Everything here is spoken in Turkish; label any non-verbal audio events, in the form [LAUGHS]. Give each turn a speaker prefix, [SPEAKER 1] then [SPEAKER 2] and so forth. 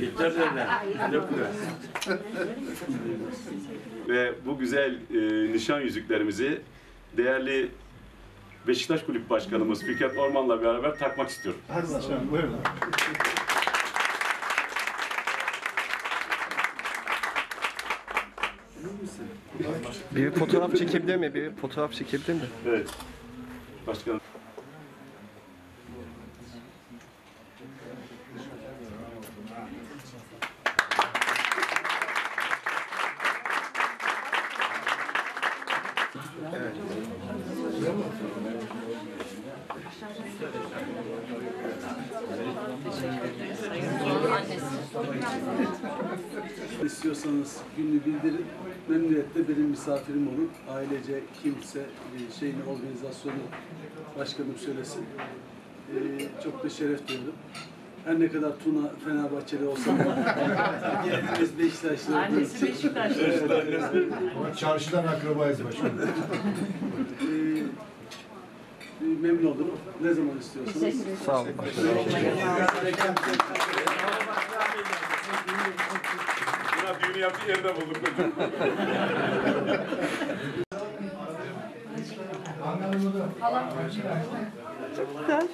[SPEAKER 1] Yeter?
[SPEAKER 2] Ve bu güzel e, nişan yüzüklerimizi değerli Beşiktaş Kulüp Başkanımız Fikret Orman'la beraber takmak istiyorum.
[SPEAKER 3] Hadi başkanım buyurun.
[SPEAKER 4] Bir fotoğraf çekebilir mi? Bir fotoğraf çekebilir mi?
[SPEAKER 2] Evet. Başkanım.
[SPEAKER 5] İstiyorsanız gününü bildirin. Memnuniyetle benim misafirim olun. Ailece kimse e, şeyin organizasyonu başkanım söylesin. E, çok da şeref duydum. Her ne kadar Tuna Fenerbahçeli olsa da [LAUGHS] hepimiz Beşiktaşlı.
[SPEAKER 6] Annesi Beşiktaşlı.
[SPEAKER 3] Çarşıdan akrabayız başkanım.
[SPEAKER 5] E, e, memnun olurum. Ne zaman istiyorsanız.
[SPEAKER 4] Sağ olun.
[SPEAKER 2] Buna düğünü yaptığı yerde bulduk.
[SPEAKER 6] Çok güzel.